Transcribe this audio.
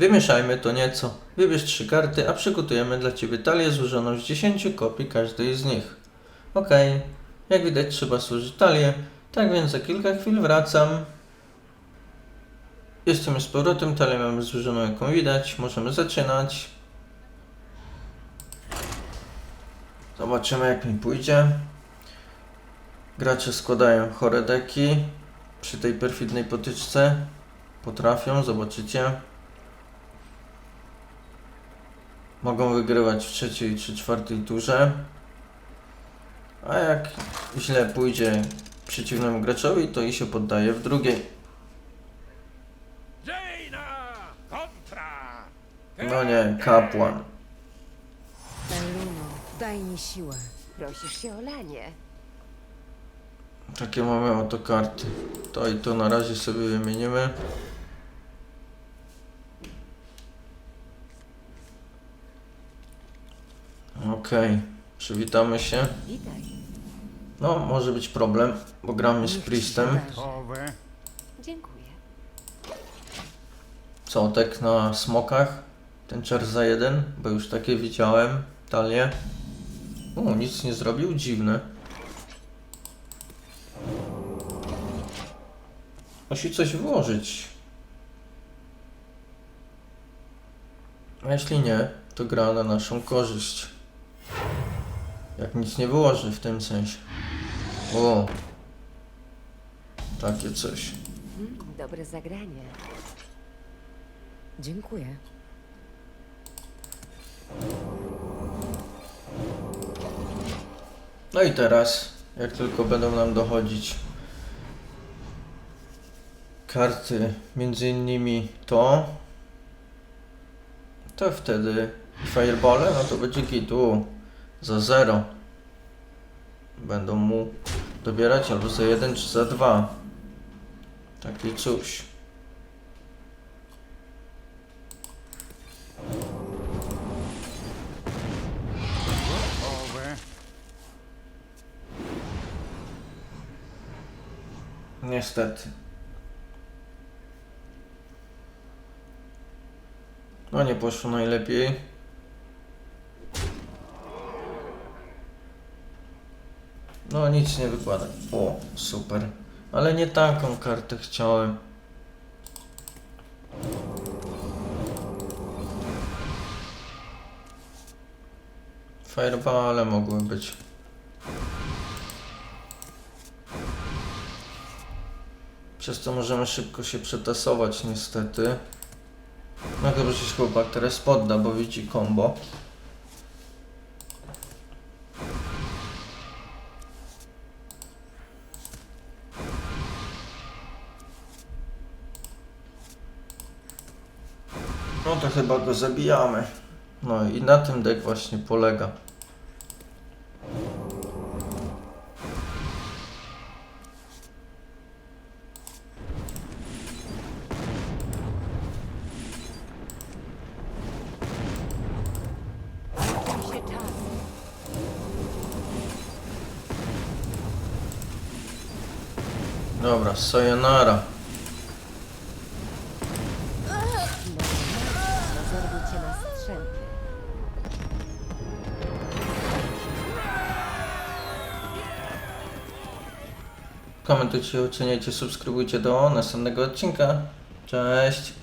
Wymieszajmy to nieco. Wybierz trzy karty, a przygotujemy dla Ciebie talię złożoną z 10 kopii każdej z nich. Ok, jak widać trzeba służyć talię, tak więc za kilka chwil wracam. Jestem z powrotem, talię mamy złożoną jaką widać, możemy zaczynać. Zobaczymy jak mi pójdzie. Gracze składają chore deki przy tej perfidnej potyczce. Potrafią, zobaczycie. Mogą wygrywać w trzeciej czy czwartej turze. A jak źle pójdzie przeciwnemu graczowi, to i się poddaje w drugiej. No nie, kapłan. Daj mi siłę. Prosisz się o lanie. Takie mamy oto karty. To i to na razie sobie wymienimy. Okej, przywitamy się. Witaj. No, może być problem, bo gramy z Priestem. Dziękuję. Co, tek na smokach? Ten czar za jeden, bo już takie widziałem. Talię. O, nic nie zrobił? Dziwne. Musi coś włożyć. A jeśli nie, to gra na naszą korzyść. Jak nic nie wyłoży w tym sensie. O. Takie coś. Hmm, dobre zagranie. Dziękuję. No i teraz, jak tylko będą nam dochodzić karty, między innymi to, to wtedy fireball, no to będzie gitu za 0. Będą mu dobierać albo za 1 czy za 2. Takie coś. Owe. Niestety. No nie poszło najlepiej. No nic nie wykłada. O, super. Ale nie taką kartę chciałem. Fireballe mogły być. Przez to możemy szybko się przetasować niestety. No że się chłopak teraz podda, bo widzi combo. No to chyba go zabijamy. No i na tym deck właśnie polega. Dobra, sayonara. Strzępy. Komentujcie, oceniajcie, subskrybujcie do następnego odcinka. Cześć!